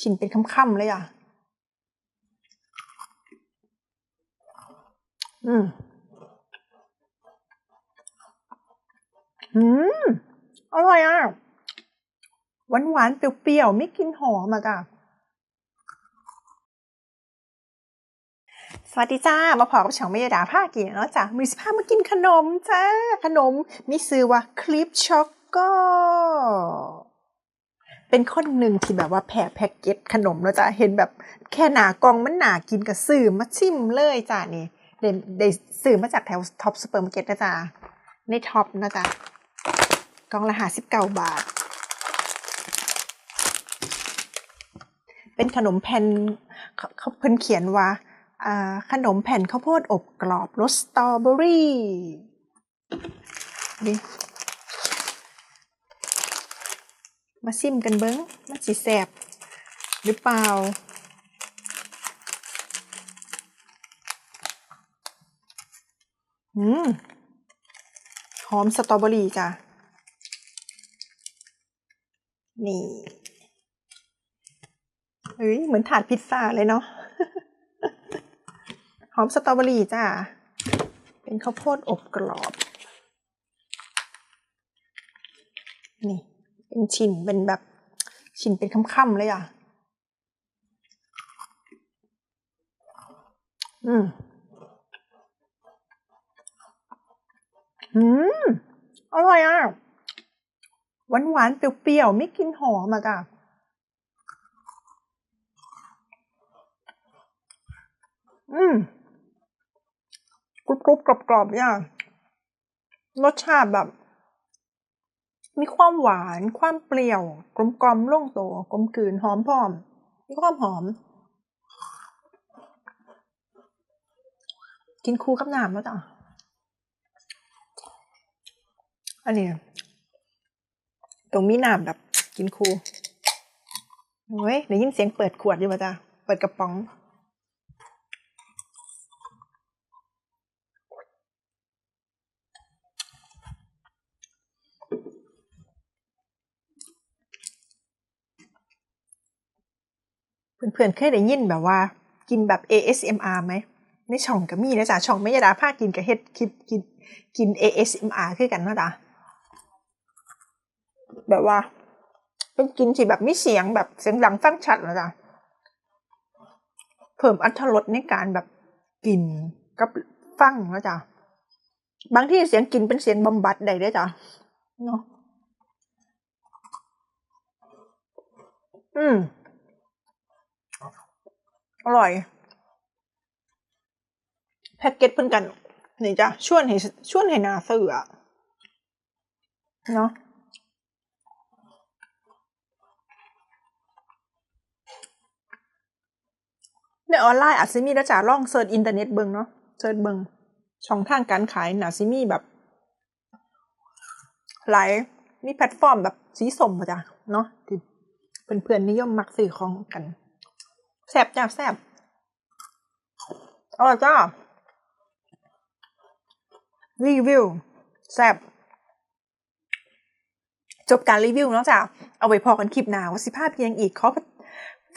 ชินเป็นค่ำๆเลยอะ อืม อืม อร่อยอะ หวานหวานๆเปรี้ยวๆ ไม่กินหอมอะจ้ะสวัสดีจ้า มาพอกับช่องเมยดาภาคกินเนาะจ้ะมือสิพามากินขนมจ้า ขนมมีซื้อว่าคลิปช็อกโก เป็นคนหนึ่งที่แบบว่าแผ่แพ็กเกจขนมแล้วจ้ะเห็นแบบแค่หนากองมันหนากินกับซื้อมาชิมเลยจ้ะนี่ได้ได้ซื้อมาจากแถวท็อปซูเปอร์มาร์เก็ตนะจ้ะในท็อปนะจ้ะกล่องละห้าสิบเก้าบาท เป็นขนมแผ่นเขาเพิ่นเขียนว่าอ่าขนมแผ่นข้าวโพดอบกรอบรสสตรอเบอรี่นี่ มาซิมกันเบิ้งมันสิแสบหรือเปล่า อืม หอมสตรอเบอรี่จ้ะ นี่เฮ้ย เหมือนถาดพิซซ่าเลยเนาะ หอมสตรอเบอรี่จ้าเป็นข้าวโพดอบกรอบ นี่ เป็นชิ้นเป็นแบบชิ้นเป็นค่ำๆเลยอะ อืม อืม อร่อยอะ หวานหวานๆเปรี้ยวๆ ไม่กินหอมอะจ้ะอืมกรุบกรุบกรอบๆเนี่ยรสชาติแบบ มีความหวาน ความเปรี้ยว กลมกลมๆลงตัวกลมกลืนหอมพร้อม มีความหอม กินคู่กับน้ำแล้วจ้ะอันนี้ตรงมีน้ำแบบกินคู่เฮ้ยได้ยินเสียงเปิดขวดอยู่ป่ะจ้ะเปิดกระป๋อง เพื่อนๆเคยได้ยินแบบว่า กินแบบ ASMR ไหมในช่องก็มีนะจ๊ะช่องไม่ยดาภาคกินกับเฮ็ดคลิปกินกิน ASMR คือกันนะจ๊ะแบบว่า เป็นกินที่แบบมีเสียงแบบเสียงดังฟังชัดนะจ๊ะเพิ่มอรรถรสในการแบบกินกับฟังนะจ๊ะบางที่เสียงกินเป็นเสียงบำบัดได้ด้วยจ้ะเนาะอืม อร่อย แพ็กเกจเพิ่นกันนี่จ้ะชวนให้ชวนให้นาซื้ออะเนาะในออนไลน์อาจสิมีแล้วจ้ะลองเสิร์ชอินเทอร์เน็ตเบิงเนาะเสิร์ชเบิงช่องทางการขายนาสิมีแบบ หลายมีแพลตฟอร์มแบบสีสมป่ะจ้ะเนาะที่เพื่อนๆนิยมมักซื้อของกัน แซ่บจ้าแซ่บอร่อยจ้ารีวิวแซ่บจบการรีวิวแล้วจ้าเอาไว้พอกันคลิปหนาวสิภาพเพียงอีกขอ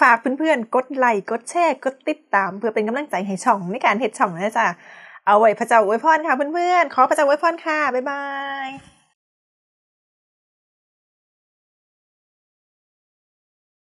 ฝากเพื่อนๆ กดไลค์กดแชร์ กดติดตาม เพื่อเป็นกำลังใจให้ช่องในการเห็ดช่องนะจ้าเอาไว้พระเจ้าอวยพรค่ะเพื่อนๆ ขอพระเจ้าอวยพรค่ะ บ๊ายบาย